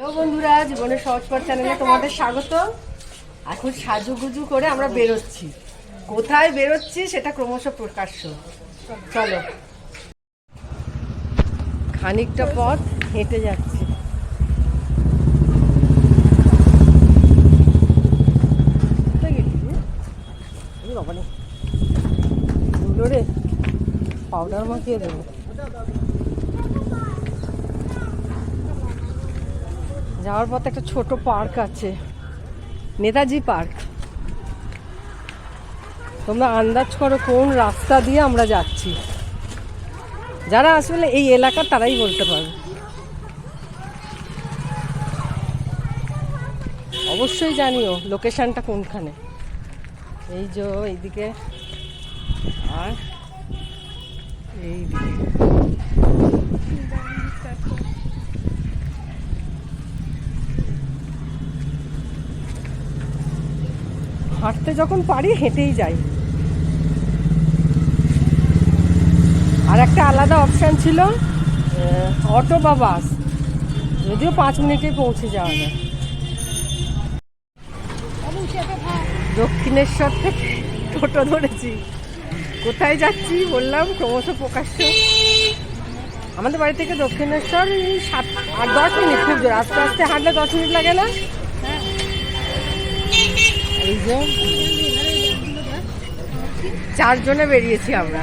Hello বন্ধুরা জীবনের সহজপাঠ চ্যানেলে তোমাদের স্বাগত। এখন সাজুগুজু করে আমরা বেরোচ্ছি। কোথায় বেরোচ্ছি সেটা ক্রমশ প্রকাশ্য। চলো। খানিকটা পথ হেঁটে যাচ্ছি। পাউডার মাখিয়ে দেবো। যাওয়ার পথে একটা ছোট পার্ক আছে। নেতাজি পার্ক। তোমরা আন্দাজ করো কোন রাস্তা দিয়ে আমরা যাচ্ছি। যারা আসলে এই এলাকার তারাই বলতে পারবে। অবশ্যই জানিও লোকেশনটা কোনখানে। এই যে এইদিকে। আর এইদিকে। হাঁটতে যখন পারি হেঁটেই যাই। আর একটা আলাদা অপশান ছিল অটো বা বাস। যদিও পাঁচ মিনিটে পৌঁছে যাওয়া যায়। দক্ষিণেশ্বর থেকে টোটো ধরেছি। কোথায় যাচ্ছি বললাম, ক্রমশ প্রকাশ্য। আমাদের বাড়ি থেকে দক্ষিণেশ্বর সাত আট দশ মিনিট, খুব জোর। আস্তে আস্তে হাঁটলে দশ মিনিট লাগে না? এই যে চারজনে বেরিয়েছি আমরা।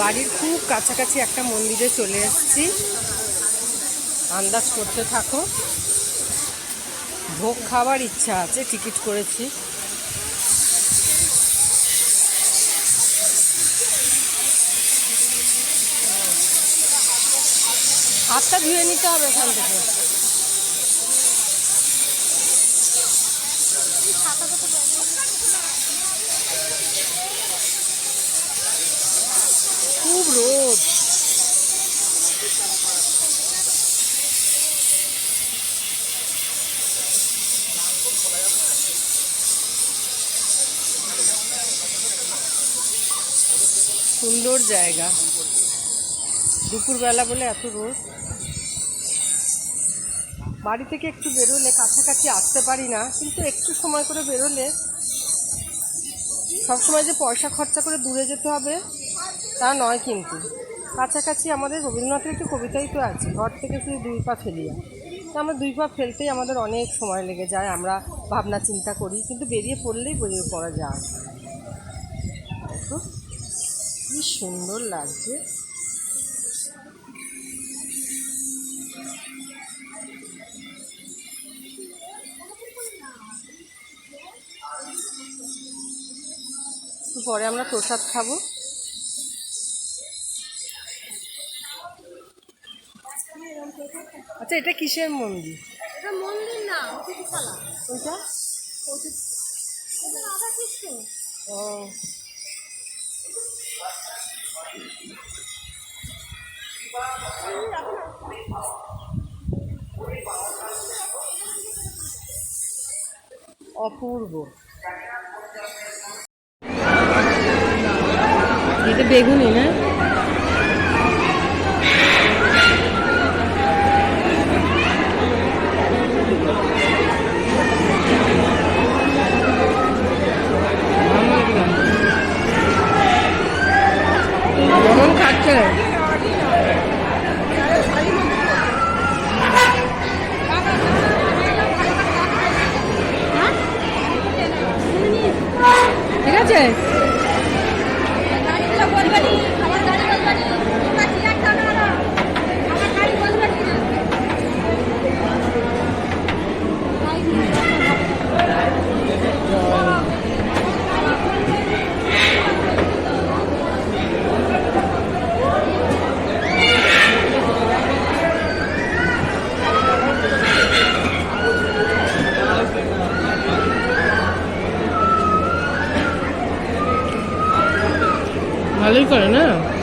বাড়ির খুব কাছাকাছি একটা মন্দিরে চলে এসেছি। আন্দাজ করতে থাকো। ভোগ খাবার ইচ্ছা আছে, টিকিট করেছি। হাতটা ধুয়ে নিতে হবে এখান থেকে। খুব রোদ। সুন্দর জায়গা। দুপুরবেলা বলে এত রোদ। বাড়ি থেকে একটু বেরোলে কাছাকাছি আসতে পারি না, কিন্তু একটু সময় করে বেরোলে সবসময় যে পয়সা খরচা করে দূরে যেতে হবে তা নয় কিন্তু। কাছাকাছি আমাদের রবীন্দ্রনাথের একটি কবিতাই তো আছে, ঘর থেকে শুধু দুই পা ফেলিয়া। তো আমরা দুই পা ফেলতেই আমাদের অনেক সময় লেগে যায়, আমরা ভাবনা চিন্তা করি, কিন্তু বেরিয়ে পড়লেই বেরিয়ে পড়া যায়। কি সুন্দর লাগছে। পরে আমরা প্রসাদ খাব। আচ্ছা এটা কিসের মন্দির? এটা মন্দির না অতিথিশালা ওইটা? এটা ও। অপূর্ব। এটা বেগুনি না কেমন খাচ্ছে ঠিক আছে গাড়িগুলো বলবে নি আমার গাড়ি বলবে নি তোমরা চেয়ার টানো না আমার গাড়ি বলবে নি ভালোই করে না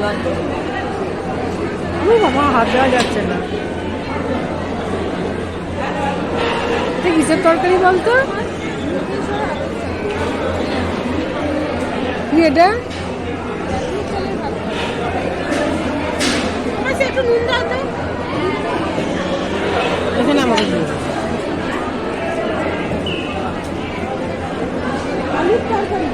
ও বাবা হাত দেওয়া যাচ্ছে না এটা কিসের তরকারি বলতো কি এটা আচ্ছা একটু নুন দাও তো এখানে আমাকে দিও আলুর তরকারি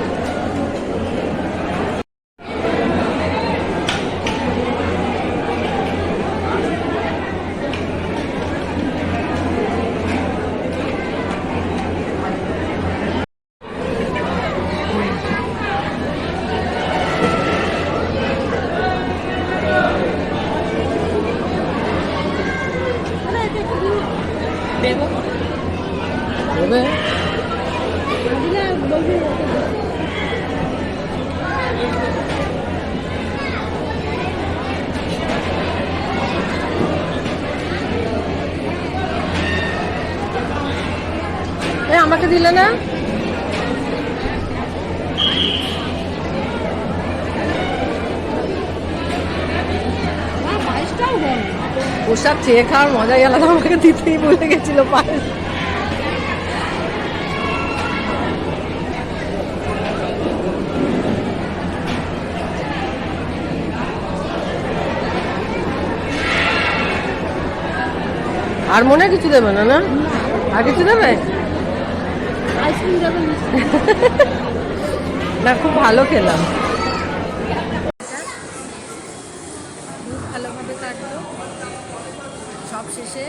আরে এটা একটু দিন দেবো দেবে দিলে বলবি আমাকে দিলে না? ওসব চেয়ে খাওয়ার মজাই আলাদা, আমাকে দিতেই বলে গেছিল পায়েস। আর মনে কিছু দেবে না না? আর কিছু দেবে? আইসক্রিম না? খুব ভালো খেলাম। ভালোভাবে কাটলো। সব শেষে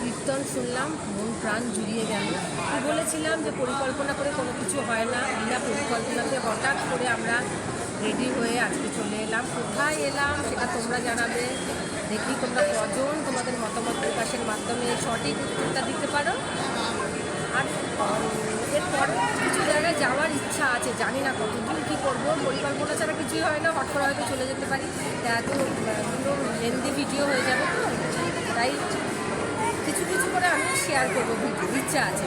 কীর্তন শুনলাম মন প্রাণ জুড়িয়ে গেল। আমি বলেছিলাম যে পরিকল্পনা করে কোনো কিছু হয় না বিনা পরিকল্পনাতে হঠাৎ করে আমরা রেডি হয়ে আজকে চলে এলাম। কোথায় এলাম সেটা তোমরা জানাবে। দেখি তোমরা কজন তোমাদের মতামত প্রকাশের মাধ্যমে সঠিক উত্তরটা দিতে পারো। আর এরপরে কিছু জায়গায় যাওয়ার ইচ্ছা আছে, জানি না কতদিন কী করব পরিকল্পনা ছাড়া কিছুই হয় না হট করে হয়তো চলে যেতে পারি। তা এত পুরো লেন্দি ভিডিও হয়ে যাবে তো, তাই কিছু কিছু করে আমি শেয়ার করব ইচ্ছা আছে।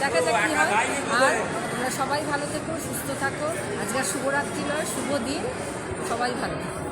দেখা যাক কী হয়। আর তোমরা সবাই ভালো থেকো, সুস্থ থাকো। আজকে শুভরাত্রি নয়, শুভ দিন। সবাই ভালো থেকো।